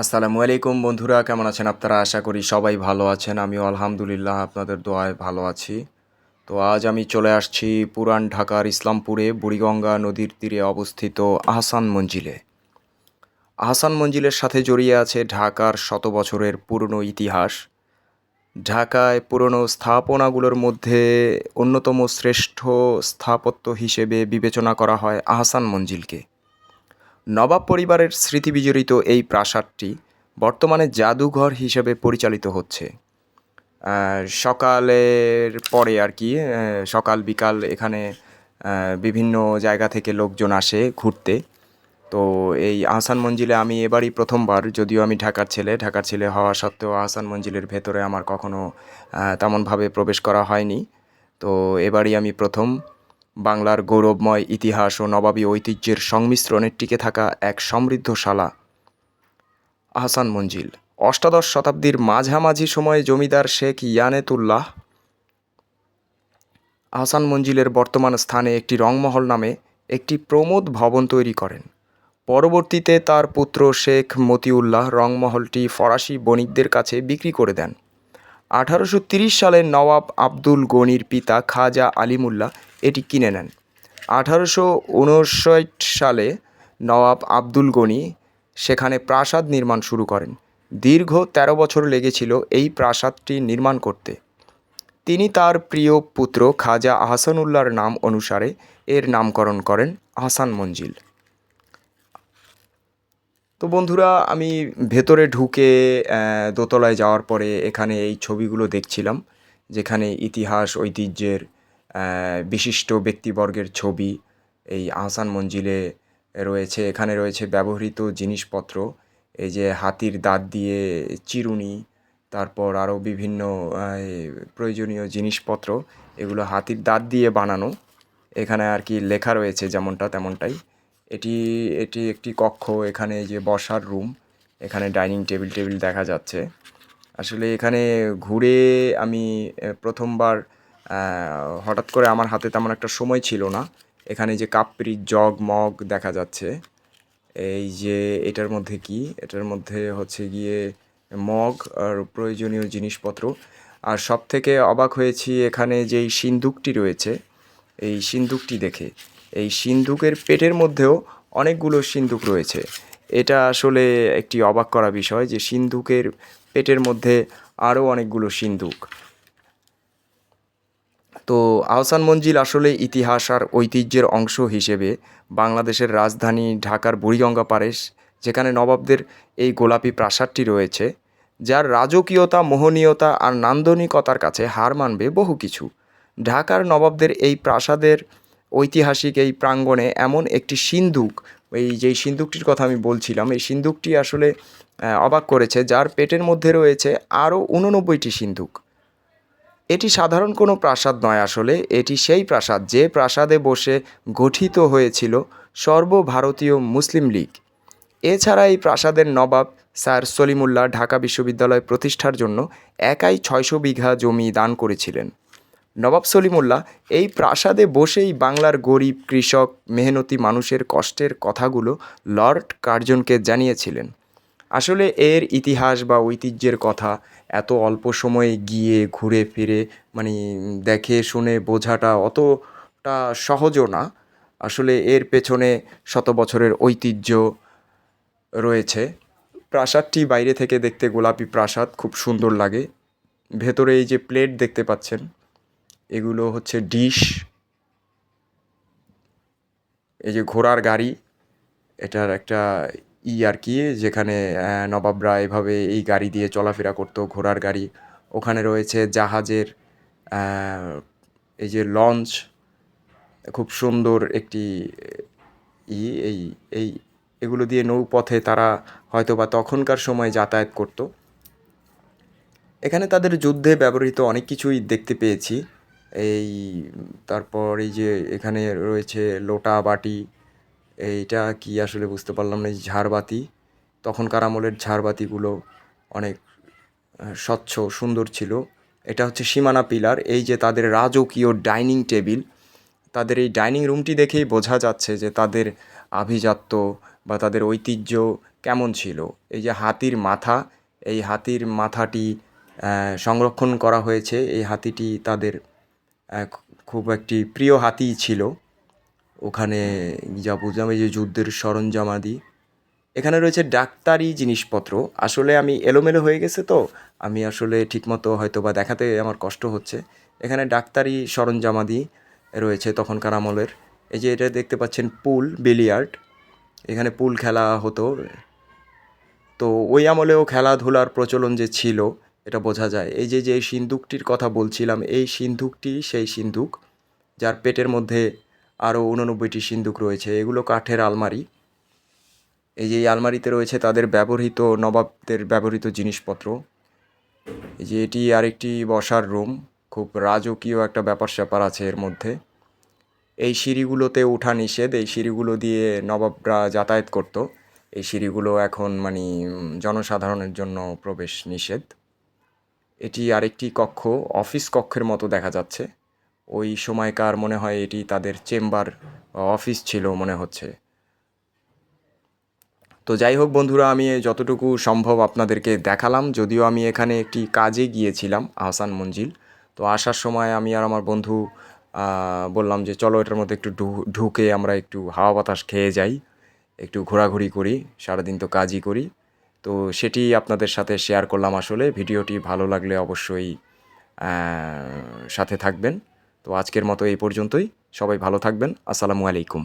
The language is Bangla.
আসসালামু আলাইকুম বন্ধুরা, কেমন আছেন আপনারা? আশা করি সবাই ভালো আছেন। আমিও আলহামদুলিল্লাহ আপনাদের দোয়ায় ভালো আছি। তো আজ আমি চলে আসছি পুরান ঢাকার ইসলামপুরে, বুড়িগঙ্গা নদীর তীরে অবস্থিত আহসান মঞ্জিলে। আহসান মঞ্জিলের সাথে জড়িয়ে আছে ঢাকার শত বছরের পুরনো ইতিহাস। ঢাকায় পুরনো স্থাপনাগুলোর মধ্যে অন্যতম শ্রেষ্ঠ স্থাপত্য হিসেবে বিবেচনা করা হয় আহসান মঞ্জিলকে। নবাব পরিবারের স্মৃতি বিজড়িত এই প্রাসাদটি বর্তমানে জাদুঘর হিসেবে পরিচালিত হচ্ছে। সকালের পরে আর কি সকাল, বিকাল এখানে বিভিন্ন জায়গা থেকে লোকজন আসে ঘুরতে। তো এই আহসান মঞ্জিলে আমি এবারই প্রথমবার, যদিও আমি ঢাকার ছেলে ঢাকার ছেলে হওয়া সত্ত্বেও আহসান মঞ্জিলের ভেতরে আমার কখনো তেমনভাবে প্রবেশ করা হয়নি। তো এবারই আমি প্রথম। বাংলার গৌরবময় ইতিহাস ও নবাবী ঐতিহ্যের সংমিশ্রণে টিকে থাকা এক সমৃদ্ধশালা। আহসান মঞ্জিল, অষ্টাদশ শতাব্দীর মাঝামাঝি সময়ে জমিদার শেখ ইয়ানেতুল্লাহ আহসান মঞ্জিলের বর্তমান স্থানে একটি রংমহল নামে একটি প্রমোদ ভবন তৈরি করেন। পরবর্তীতে তার পুত্র শেখ মতিউল্লাহ রংমহলটি ফরাসি বণিকদের কাছে বিক্রি করে দেন। আঠারোশো তিরিশ সালে নওয়াব আব্দুল গনির পিতা খাজা আলিমুল্লাহ এটি কিনে নেন। আঠারোশো উনষাট সালে নওয়াব আব্দুল গনি সেখানে প্রাসাদ নির্মাণ শুরু করেন। দীর্ঘ ১৩ বছর লেগেছিল এই প্রাসাদটি নির্মাণ করতে। তিনি তার প্রিয় পুত্র খাজা আহসানুল্লাহর নাম অনুসারে এর নামকরণ করেন আহসান মঞ্জিল। তো বন্ধুরা, আমি ভেতরে ঢুকে দোতলায় যাওয়ার পরে এখানে এই ছবিগুলো দেখছিলাম, যেখানে ইতিহাস, ঐতিহ্যের বিশিষ্ট ব্যক্তিবর্গের ছবি, এই আহসান মঞ্জিলে রয়েছে। এখানে রয়েছে ব্যবহৃত জিনিসপত্র, এই যে হাতির দাঁত দিয়ে চিরুনি, তারপর আরও বিভিন্ন প্রয়োজনীয় জিনিসপত্র, এগুলো হাতির দাঁত দিয়ে বানানো। এখানে আর কি লেখা রয়েছে যেমনটা তেমনটাই। এটি এটি একটি কক্ষ, এখানে যে বসার রুম, এখানে ডাইনিং টেবিল টেবিল দেখা যাচ্ছে। আসলে এখানে ঘুরে আমি প্রথমবার হঠাৎ করে আমার হাতে তেমন একটা সময় ছিল না। এখানে যে কাপড়ি, জগ, মগ দেখা যাচ্ছে। এই যে এটার মধ্যে কি? এটার মধ্যে হচ্ছে গিয়ে মগ আর প্রয়োজনীয় জিনিসপত্র। আর সব থেকে অবাক হয়েছি এখানে যেই সিন্দুকটি রয়েছে, এই সিন্দুকটি দেখে। এই সিন্দুকের পেটের মধ্যেও অনেকগুলো সিন্দুক রয়েছে। এটা আসলে একটি অবাক করা বিষয় যে সিন্দুকের পেটের মধ্যে আরও অনেকগুলো সিন্দুক তো আহসান মঞ্জিল আসলে ইতিহাস আর ঐতিহ্যের অংশ হিসেবে বাংলাদেশের রাজধানী ঢাকার বুড়িগঙ্গা পারে যেখানে নবাবদের এই গোলাপি প্রাসাদটি রয়েছে, যার রাজকীয়তা, মোহনীয়তা আর নান্দনিকতার কাছে হার মানবে বহু কিছু। ঢাকার নবাবদের এই প্রাসাদের ঐতিহাসিক এই প্রাঙ্গণে এমন একটি সিন্দুক এই যেই সিন্দুকটির কথা আমি বলছিলাম, এই সিন্দুকটি আসলে অবাক করেছে, যার পেটের মধ্যে রয়েছে আরও উননব্বইটি সিন্দুক এটি সাধারণ কোনো প্রাসাদ নয় আসলে, এটি সেই প্রাসাদ যে প্রাসাদে বসে গঠিত হয়েছিল সর্বভারতীয় মুসলিম লীগ। এছাড়া এই প্রাসাদের নবাব স্যার সলিমুল্লাহ ঢাকা বিশ্ববিদ্যালয় প্রতিষ্ঠার জন্য একাই ছয়শো বিঘা জমি দান করেছিলেন। নবাব সলিমুল্লাহ, এই প্রাসাদে বসেই বাংলার গরিব, কৃষক, মেহনতি মানুষের কষ্টের কথাগুলো লর্ড কার্জনকে জানিয়েছিলেন। আসলে এর ইতিহাস বা ঐতিহ্যের কথা এত অল্প সময়ে গিয়ে ঘুরে ফিরে মানে দেখে শুনে বোঝাটা অতটা সহজও না। আসলে এর পেছনে শত বছরের ঐতিহ্য রয়েছে। প্রাসাদটি বাইরে থেকে দেখতে গোলাপি প্রাসাদ, খুব সুন্দর লাগে। ভেতরে এই যে প্লেট দেখতে পাচ্ছেন এগুলো হচ্ছে ডিশ, এই যে ঘোড়ার গাড়ি, এটার একটা ই আর কি, যেখানে নবাবরা এভাবে এই গাড়ি দিয়ে চলাফেরা করতো, ঘোড়ার গাড়ি। ওখানে রয়েছে জাহাজের এই যে লঞ্চ, খুব সুন্দর একটি, ই, এই এই, এগুলো দিয়ে নৌপথে তারা হয়তো বা তখনকার সময় যাতায়াত করতো। এখানে তাদের যুদ্ধে ব্যবহৃত অনেক কিছুই দেখতে পেয়েছি। এই, তারপর এই যে এখানে রয়েছে লোটা বাটি, এইটা কি আসলে বুঝতে পারলাম না, এই ঝাড়বাতি। তখনকার আমলের ঝাড়বাতিগুলো অনেক স্বচ্ছ, সুন্দর ছিল। এটা হচ্ছে সীমানা পিলার, এই যে তাদের রাজকীয় ডাইনিং টেবিল। তাদের এই ডাইনিং রুমটি দেখেই বোঝা যাচ্ছে যে তাদের আভিজাত্য বা তাদের ঐতিহ্য কেমন ছিল। এই যে হাতির মাথা, এই হাতির মাথাটি সংরক্ষণ করা হয়েছে। এই হাতিটি তাদের খুব একটি প্রিয় হাতি ছিল। ওখানে যা বুঝলাম এই যে যুদ্ধের সরঞ্জামাদি এখানে রয়েছে ডাক্তারি জিনিসপত্র। আসলে আমি এলোমেলো হয়ে গেছে তো। আমি আসলে ঠিকমতো হয়তো বা দেখাতে আমার কষ্ট হচ্ছে। এখানে ডাক্তারি সরঞ্জামাদি রয়েছে তখনকার আমলের। এই যে এটা দেখতে পাচ্ছেন পুল, বিলিয়ার্ড। এখানে পুল খেলা হতো। তো ওই আমলেও খেলাধুলার প্রচলন যে ছিল এটা বোঝা যায়। এই যে যে এই সিন্দুকটির কথা বলছিলাম, এই সিন্দুকটি সেই সিন্দুক যার পেটের মধ্যে আরও উননব্বইটি সিন্দুক রয়েছে। এগুলো কাঠের আলমারি। এই যে, এই আলমারিতে রয়েছে তাদের ব্যবহৃত, নবাবদের ব্যবহৃত জিনিসপত্র। এই যে, এটি আরেকটি বসার রুম। খুব রাজকীয় একটা ব্যাপার স্যাপার আছে এর মধ্যে। এই সিঁড়িগুলোতে ওঠা নিষেধ। এই সিঁড়িগুলো দিয়ে নবাবরা যাতায়াত করত। এই সিঁড়িগুলো এখন মানে জনসাধারণের জন্য প্রবেশ নিষেধ। এটি আরেকটি কক্ষ, অফিস কক্ষের মতো দেখা যাচ্ছে। ওই সময়কার মনে হয় এটি তাদের চেম্বার, অফিস ছিল মনে হচ্ছে। তো যাই হোক বন্ধুরা, আমি যতটুকু সম্ভব আপনাদেরকে দেখালাম। যদিও আমি এখানে একটি কাজে গিয়েছিলাম, আহসান মঞ্জিল। তো আসার সময় আমি আর আমার বন্ধু বললাম যে চলো এটার মধ্যে একটু ঢুকে আমরা একটু হাওয়া বাতাস খেয়ে যাই, একটু ঘোরাঘুরি করি, সারাদিন তো কাজই করি। তো সেটি আপনাদের সাথে শেয়ার করলাম আসলে। ভিডিওটি ভালো লাগলে অবশ্যই সাথে থাকবেন। তো আজকের মতো এই পর্যন্তই। সবাই ভালো থাকবেন। আসসালামু আলাইকুম।